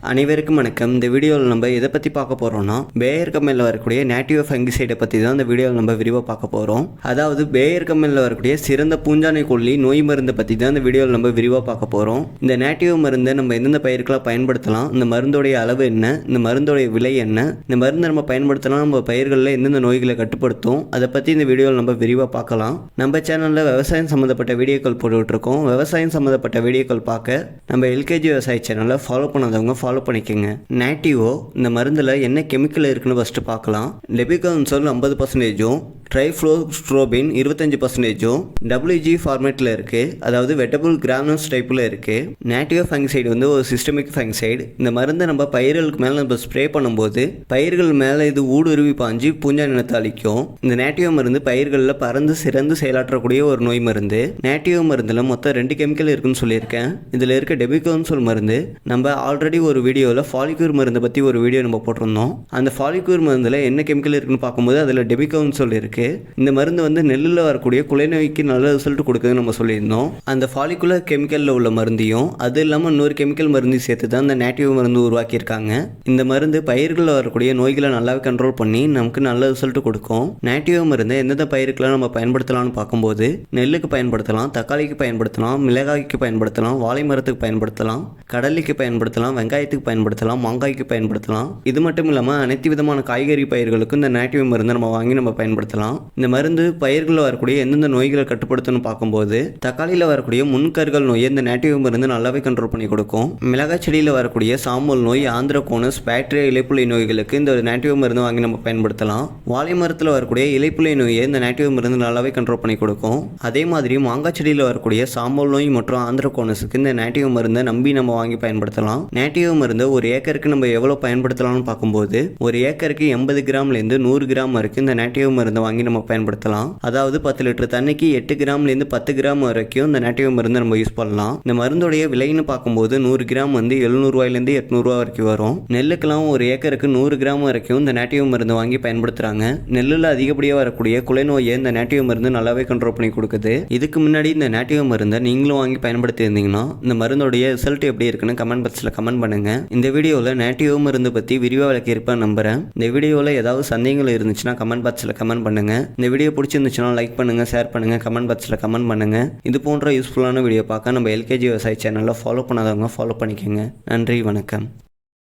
அனைவருக்கும் வணக்கம். இந்த வீடியோவில் நம்ம எதை பற்றி பார்க்க போகிறோம்னா பேயர் கம்பெனியில் வரக்கூடிய நேட்டிவ் ஃபங்கிசைடை பற்றி தான் இந்த வீடியோவில் நம்ம விரிவாக பார்க்க போகிறோம் அதாவது பேயர் கம்பெனியில் வரக்கூடிய சிறந்த பூஞ்சானை கொல்லி நோய் மருந்தை பற்றி தான் இந்த வீடியோவில் நம்ம விரிவாக பார்க்க போகிறோம் இந்த நேட்டிவ் மருந்தை நம்ம எந்தெந்த பயிருக்கெல்லாம் பயன்படுத்தலாம் இந்த மருந்தோடைய அளவு என்ன இந்த மருந்தோடைய விலை என்ன இந்த மருந்தை நம்ம பயன்படுத்தலாம் நம்ம பயிர்களில் எந்தெந்த நோய்களை கட்டுப்படுத்தும் அதை பற்றி இந்த வீடியோவில் நம்ம விரிவாக பார்க்கலாம். நம்ம சேனலில் விவசாயம் சம்மந்தப்பட்ட வீடியோக்கள் போட்டுட்ருக்கோம் விவசாயம் சம்மந்தப்பட்ட வீடியோக்கள் பார்க்க நம்ம எல்கேஜி விவசாய சேனலை ஃபாலோ பண்ணாதவங்க ஃபாலோ பண்ணிக்கோங்க. நேட்டிவோ இந்த மருந்தில் என்ன கெமிக்கல் இருக்குன்னு ஃபஸ்ட்டு பார்க்கலாம். லெபிகான்சோல் ஐம்பது பர்சன்டேஜும் ட்ரைஃப்ளோஸ்ட்ரோபின் இருபத்தஞ்சு பர்சன்டேஜும் டபிள்யூஜி ஃபார்மேட்டில் இருக்குது அதாவது வெட்டபிள் கிரானஸ் டைப்பில் இருக்குது நேட்டிவோ ஃபங்கசைடு வந்து ஒரு சிஸ்டமிக் ஃபங்கசைடு இந்த மருந்தை நம்ம பயிர்களுக்கு மேலே நம்ம ஸ்ப்ரே பண்ணும்போது பயிர்கள் மேலே இது ஊடுருவி பாஞ்சு பூஞ்சா நிலத்தை அழிக்கும். இந்த நேட்டிவோ மருந்து பயிர்களில் பறந்து சிறந்து செயலாற்றக்கூடிய ஒரு நோய் மருந்து. நேட்டிவோ மருந்தில் மொத்தம் ரெண்டு கெமிக்கல் இருக்குன்னு சொல்லியிருக்கேன். இதில் இருக்க டெபிகோன்சோல் மருந்து நம்ம ஆல்ரெடி ஒரு வீடியோவில் ஃபாலிக்யூர் மருந்தை பற்றி ஒரு வீடியோ நம்ம போட்டிருந்தோம். அந்த ஃபாலிக்யூர் மருந்தில் என்ன கெமிக்கல் இருக்குன்னு பார்க்கும்போது அதில் டெபிகோன்சோல் இருக்குது இந்த மருந்து வந்து நெல்லில் வரக்கூடிய குலை நோய்க்கு நல்ல ரிசல்ட் கொடுக்குதுன்னு நம்ம சொல்லியிருந்தோம். அந்த ஃபாலிகுலர் கெமிக்கலில் உள்ள மருந்தையும் அது இல்லாமல் இன்னொரு கெமிக்கல் மருந்தையும் சேர்த்து தான் இந்த நேட்டிவ் மருந்து உருவாக்கியிருக்காங்க. இந்த மருந்து பயிர்களில் வரக்கூடிய நோய்களை நல்லாவே கண்ட்ரோல் பண்ணி நமக்கு நல்ல ரிசல்ட் கொடுக்கும். நேட்டிவ் மருந்து எந்தெந்த பயிருக்கெல்லாம் நம்ம பயன்படுத்தலாம்னு பார்க்கும்போது நெல்லுக்கு பயன்படுத்தலாம் தக்காளிக்கு பயன்படுத்தலாம் மிளகாய்க்கு பயன்படுத்தலாம் வாழை மரத்துக்கு பயன்படுத்தலாம் கடலைக்கு பயன்படுத்தலாம் வெங்காயத்துக்கு பயன்படுத்தலாம் மாங்காய்க்கு பயன்படுத்தலாம். இது மட்டும் இல்லாமல் அனைத்து விதமான காய்கறி பயிர்களுக்கும் இந்த நேட்டிவ் மருந்தை நம்ம வாங்கி நம்ம பயன்படுத்தலாம். இந்த மருந்து பயிர்களில் வரக்கூடிய எந்தெந்த நோய்களை கட்டுப்படுத்தணும்னு பார்க்கும்போது தக்காளியில் வரக்கூடிய முன்கருகள் நோயை இந்த நேட்டிவ் மருந்து நல்லாவே கண்ட்ரோல் பண்ணி கொடுக்கும். மிளகாய் செடியில் வரக்கூடிய சாம்பல் நோய் ஆந்திரகோனஸ் பேட்ரியா இலைப்புள்ளை நோய்களுக்கு இந்த நேட்டிவ் மருந்து வாங்கி நம்ம பயன்படுத்தலாம். வாழை மரத்தில் வரக்கூடிய இலைப்புள்ளி நோயை இந்த நேட்டிவ் மருந்து நல்லாவே கண்ட்ரோல் பண்ணி கொடுக்கும். அதே மாதிரி மாங்காய் செடியில் வரக்கூடிய சாம்பல் நோய் மற்றும் ஆந்திரகோனஸுக்கு இந்த நேட்டிவ் மருந்தை நம்பி நம்ம வாங்கி பயன்படுத்தலாம். நேட்டிவ் மருந்து ஒரு ஏக்கருக்கு நம்ம எவ்வளோ பயன்படுத்தலாம்னு பார்க்கும்போது ஒரு ஏக்கருக்கு எண்பது கிராம்லேருந்து நூறு கிராம் வரைக்கும் இந்த நேட்டிவ் மருந்தை வாங்கி நம்ம பயன்படுத்தலாம். அதாவது பத்து லிட்டர் தண்ணிக்கு எட்டு கிராம்லேருந்து பத்து கிராம் வரைக்கும் இந்த நேட்டிவ் மருந்தை நம்ம யூஸ் பண்ணலாம். இந்த மருந்துடைய விலைன்னு பார்க்கும்போது நூறு கிராம் வந்து எழுநூறுவாயிலேருந்து எட்நூறுவா வரைக்கும் வரும். நெல்லுக்கெல்லாம் ஒரு ஏக்கருக்கு நூறு கிராம் வரைக்கும் இந்த நேட்டிவ் மருந்து வாங்கி பயன்படுத்துகிறாங்க நெல்லில் அதிகப்படியாக வரக்கூடிய குலை நோயை இந்த நேட்டிவ் மருந்து நல்லாவே கண்ட்ரோல் பண்ணி கொடுக்குது. இதுக்கு முன்னாடி இந்த நேட்டிவ் மருந்தை நீங்களும் வாங்கி பயன்படுத்தி இருந்தீங்கன்னா இந்த மருந்தோடைய ரிசல்ட் எப்படி இருக்குன்னு கமெண்ட் பாக்ஸில் கமெண்ட் பண்ணுங்க இந்த வீடியோவில் நேட்டிவ் மருந்து பற்றி விரிவாக விளக்கியிருப்பேன் நம்புறேன். இந்த வீடியோவில் ஏதாவது சந்தேகங்கள் இருந்துச்சுன்னா கமெண்ட் பாக்ஸில் கமெண்ட் பண்ணுங்க. இந்த வீடியோ பிடிச்சிருந்துச்சுன்னா லைக் பண்ணுங்க ஷேர் பண்ணுங்க கமெண்ட் பாக்ஸில் கமெண்ட் பண்ணுங்க. இது போன்ற யூஸ்ஃபுல்லான வீடியோ பார்க்க நம்ம எல்கேஜி விவசாய சேனலில் ஃபாலோ பண்ணாதவங்க ஃபாலோ பண்ணிக்கோங்க. நன்றி வணக்கம்.